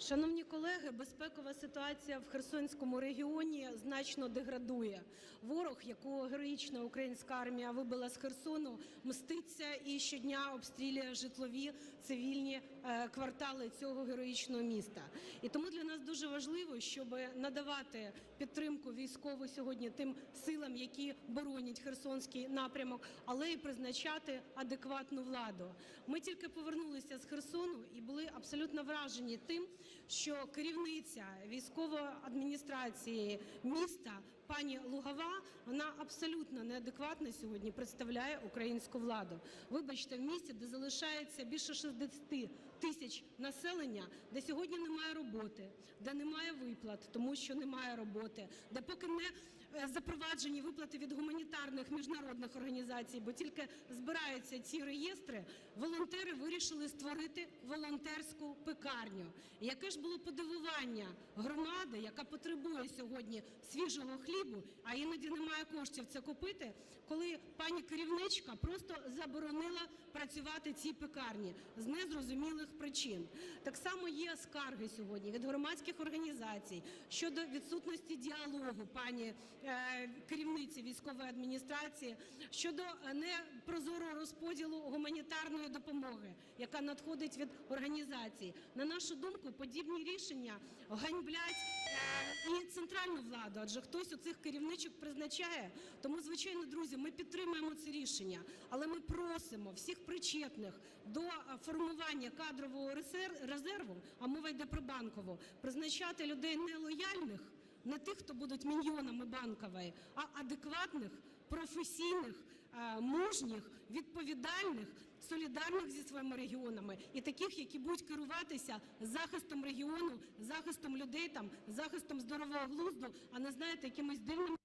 Шановні колеги, безпекова ситуація в Херсонському регіоні значно деградує. Ворог, якого героїчна українська армія вибила з Херсону, мститься і щодня обстрілює житлові цивільні е, квартали цього героїчного міста. І тому для нас дуже важливо, щоб надавати підтримку військову сьогодні тим силам, які боронять Херсонський напрямок, але і призначати адекватну владу. Ми тільки повернулися з Херсону і були абсолютно вражені тим, що керівниця військової адміністрації міста пані Лугова, вона абсолютно неадекватно сьогодні представляє українську владу. Вибачте, в місті, де залишається більше 60 тисяч населення, де сьогодні немає роботи, де немає виплат, тому що немає роботи, де поки не е, запроваджені виплати від гуманітарних міжнародних організацій, бо тільки збираються ці реєстри, волонтери вирішили створити волонтерську пекарню. Яке ж було подивування громади, яка потребує сьогодні свіжого хлібу, а іноді немає коштів це купити, коли пані керівничка просто заборонила працювати цій пекарні з незрозумілих причин. Так само є скарги сьогодні від громадських організацій щодо відсутності діалогу пані е, керівниці військової адміністрації щодо е, непрозорого розподілу гуманітарної допомоги, яка надходить від організацій. На нашу думку, подібні рішення ганьблять е, і центральну владу, адже хтось у цих керівничок призначає. Тому, звичайно, друзі, ми підтримуємо це рішення, але ми просимо всіх причетних до формування кадрового резер- резерву, а мова йде про банкову, призначати людей нелояльних, не тих, хто будуть міньйонами банкової, а адекватних, професійних, е, мужніх, відповідальних, солідарних зі своїми регіонами. І таких, які будуть керуватися захистом регіону, захистом людей там, захистом здорового глузду, а не знаєте, якимись дивними